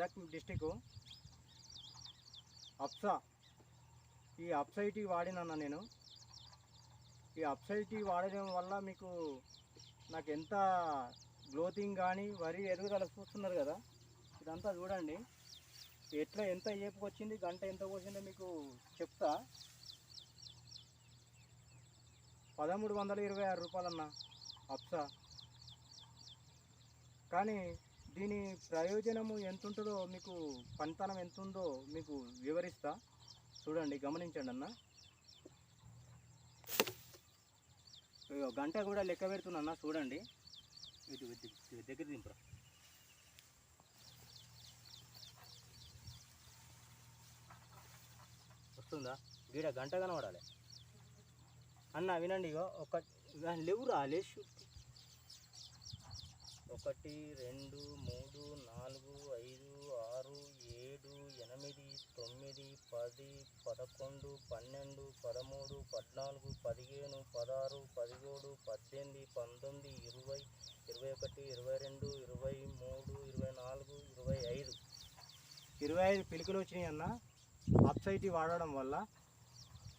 Medak district అప్సా. ఈ అప్సైటీ వాడినన్నా నేను. ఈ అప్సైటీ వాడడం వల్ల మీకు నాకు ఎంత గ్లోతింగ్ కానీ వరి ఎదుగుదల చూస్తున్నారు కదా ఇదంతా చూడండి. ఎట్లా ఎంత ఏపుకొచ్చింది గంట ఎంత పోసిందో మీకు చెప్తా. పదమూడు వందల ఇరవై ఆరు రూపాయలన్న అప్సా. కానీ దీని ప్రయోజనము ఎంత ఉంటుందో మీకు పనితనం ఎంత ఉందో మీకు వివరిస్తా. చూడండి గమనించండి అన్న. గంట కూడా లెక్క పెడుతున్నా చూడండి. దగ్గర దింపురా. వస్తుందా? వీడ గంట కనబడాలి. అన్న వినండి ఇగో ఒక లేవురా లేచి. ఒకటి రెండు మూడు నాలుగు ఐదు ఆరు ఏడు ఎనిమిది తొమ్మిది పది పదకొండు పన్నెండు పదమూడు పద్నాలుగు పదిహేను పదహారు పదిహేడు పద్దెనిమిది పంతొమ్మిది ఇరవై ఇరవై ఒకటి ఇరవై రెండు ఇరవై మూడు ఇరవై నాలుగు ఇరవై ఐదు. ఇరవై ఐదు పిలుకలు వచ్చినాయి అన్న. అప్సైటీ వాడడం వల్ల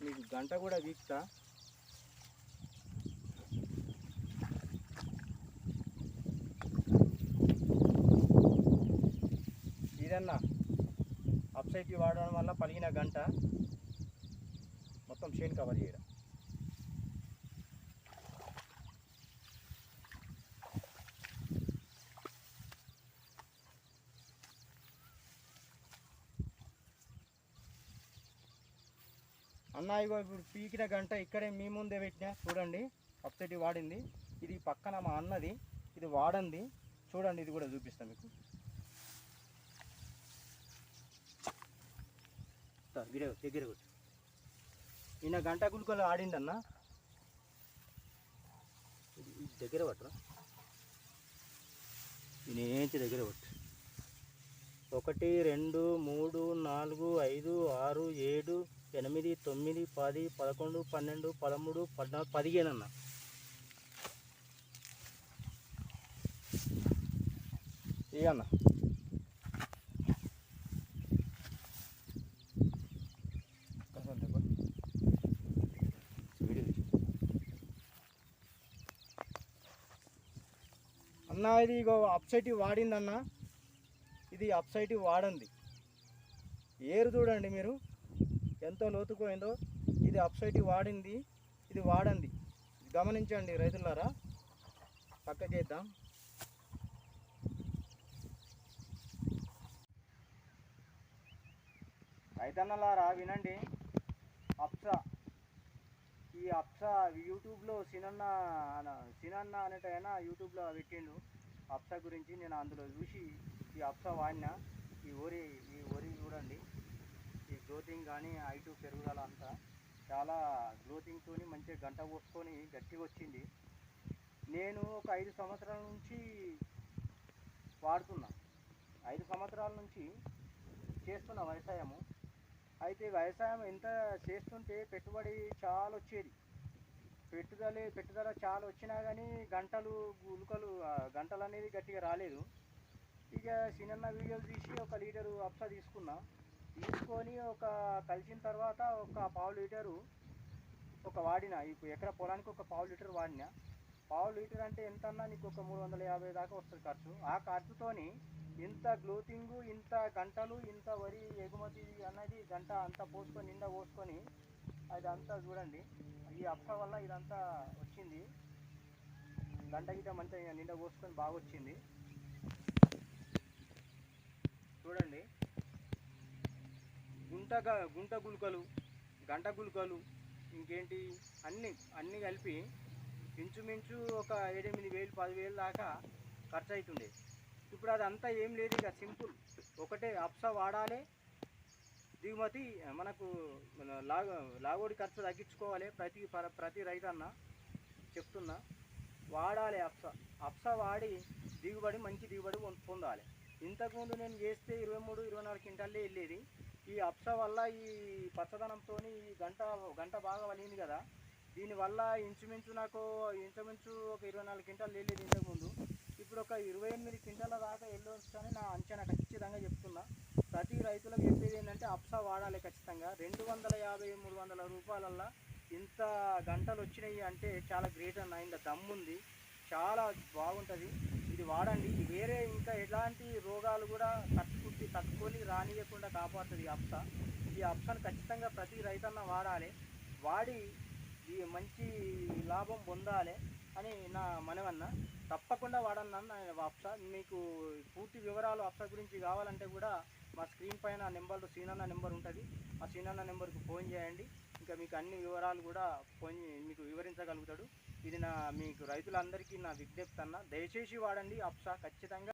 మీకు గంట కూడా వీక్తా. ఇదన్నా అప్సైటీ వాడడం వల్ల పలిగిన గంట మొత్తం షేన్ కవర్ చేయడం. అన్న ఇగో ఇప్పుడు పీకిన గంట ఇక్కడే మీ ముందే పెట్టినా చూడండి అప్సైడ్ వాడింది. ఇది పక్కన మా అన్నది ఇది వాడంది. చూడండి ఇది కూడా చూపిస్తాను మీకు. గిడ దగ్గర కొట్టు ఈయన గంట గుల్కలు ఆడిందన్న దగ్గర పట్టరా. ఈయన ఏంచి దగ్గర పట్టు? ఒకటి రెండు మూడు నాలుగు ఐదు ఆరు ఏడు ఎనిమిది తొమ్మిది పది పదకొండు పన్నెండు పదమూడు పద్నాలుగు పదిహేను అన్న. అన్న ఇది ఇగో అప్సైట్ వాడిందన్న ఇది అప్సైట్ వాడంది. ఏరు చూడండి మీరు ఎంతో లోతుపోయిందో ఇది అప్సైట్ వాడింది ఇది వాడంది. గమనించండి రైతులారా పక్కకేద్దాం రైతన్నలారా వినండి. అప్సా ఈ అప్సా యూట్యూబ్లో సినన్న అన- సినన్న అనేటైన యూట్యూబ్లో పెట్టిండు. అప్సా గురించి నేను అందులో చూసి ఈ అప్సా వాడిన. ఈ వరి ఈ వరి చూడండి. ఈ గ్రోతింగ్ కానీ ఐటు పెరుగుదల అంతా చాలా గ్రోతింగ్తో మంచిగా గంట పోసుకొని గట్టిగా వచ్చింది. నేను ఒక ఐదు సంవత్సరాల నుంచి వాడుతున్నా. ఐదు సంవత్సరాల నుంచి చేస్తున్న వ్యవసాయము. అయితే వ్యవసాయం ఎంత చేస్తుంటే పెట్టుబడి చాలా వచ్చేది. పెట్టుదల పెట్టుదల చాలా వచ్చినా కానీ గంటలు గులుకలు గంటలు అనేది గట్టిగా రాలేదు. ఇక చిన్న వీడియోలు తీసి ఒక లీటరు అప్సా తీసుకున్నా. తీసుకొని ఒక కలిసిన తర్వాత ఒక పావు లీటరు ఒక వాడిన. ఇప్పుడు ఎకరా పొలానికి ఒక పావు లీటర్ వాడినా. పావు లీటర్ అంటే ఎంత అన్నా నీకు ఒక మూడు వందల యాభై దాకా వస్తుంది ఖర్చు. ఆ ఖర్చుతోని ఇంత గ్లోతింగ్ ఇంత గంటలు ఇంత వరి ఎగుమతి అన్నది గంట అంతా పోసుకొని నిండా పోసుకొని అది అంతా చూడండి. ఈ అప్స వల్ల ఇదంతా వచ్చింది. గంట గిట మంచిగా నిండా పోసుకొని బాగా వచ్చింది. చూడండి. గుంట గ- గుంట గుల్కలు గంట గుల్కలు ఇంకేంటి? అన్ని అన్నీ కలిపి ఇంచుమించు ఒక ఏడెనిమిది వేలు పదివేలు దాకా ఖర్చు అవుతుండే ఇప్పుడు అదంతా ఏం లేదు ఇక సింపుల్. ఒకటే అప్సా వాడాలి. దిగుమతి మనకు లాగ లాగోడి ఖర్చు తగ్గించుకోవాలి ప్రతి ప- ప్రతి అన్న చెప్తున్నా. వాడాలి అప్స. అప్స వాడి దిగుబడి మంచి దిగుబడి పొందాలి. ఇంతకుముందు నేను చేస్తే ఇరవై మూడు ఇరవై నాలుగు క్వింటాల్లే వెళ్ళేది. ఈ అప్స వల్ల ఈ పచ్చదనంతో ఈ గంట గంట బాగా వలింది కదా. దీనివల్ల ఇంచుమించు నాకు ఇంచుమించు ఒక ఇరవై నాలుగు క్వింటాలు వెళ్ళేది ఇంతకుముందు. ఇప్పుడు ఒక ఇరవై ఎనిమిది క్వింటాల దాకా వెళ్ళొచ్చని నా అంచనా ఖచ్చితంగా చెప్తున్నా. చెప్పేది ఏంటంటే అప్సా వాడాలి ఖచ్చితంగా. రెండు వందల యాభై మూడు వందల రూపాయలల్లో ఇంత గంటలు వచ్చినాయి అంటే చాలా గ్రేట్ అన్న ఇంత దమ్ముంది చాలా బాగుంటుంది. ఇది వాడండి. వేరే ఇంకా ఎలాంటి రోగాలు కూడా తట్టుకుంటే తట్టుకొని రానియకుండా కాపాడుతుంది ఈ అప్సా. ఈ అప్సాను ఖచ్చితంగా ప్రతి రైతన్న వాడాలి. వాడి మంచి లాభం పొందాలి అని నా మనవన్న తప్పకుండా వాడన్నా అప్స మీకు పూర్తి వివరాలు అప్స గురించి కావాలంటే కూడా మా స్క్రీన్ పైన నెంబర్ సీనన్న నెంబర్ ఉంటుంది. ఆ సీనన్న నెంబర్కి ఫోన్ చేయండి. ఇంకా మీకు అన్ని వివరాలు కూడా ఫోన్ మీకు వివరించగలుగుతాడు. ఇది నా మీకు రైతులందరికీ నా విజ్ఞప్తి అన్న. దయచేసి వాడండి అప్సా. ఖచ్చితంగా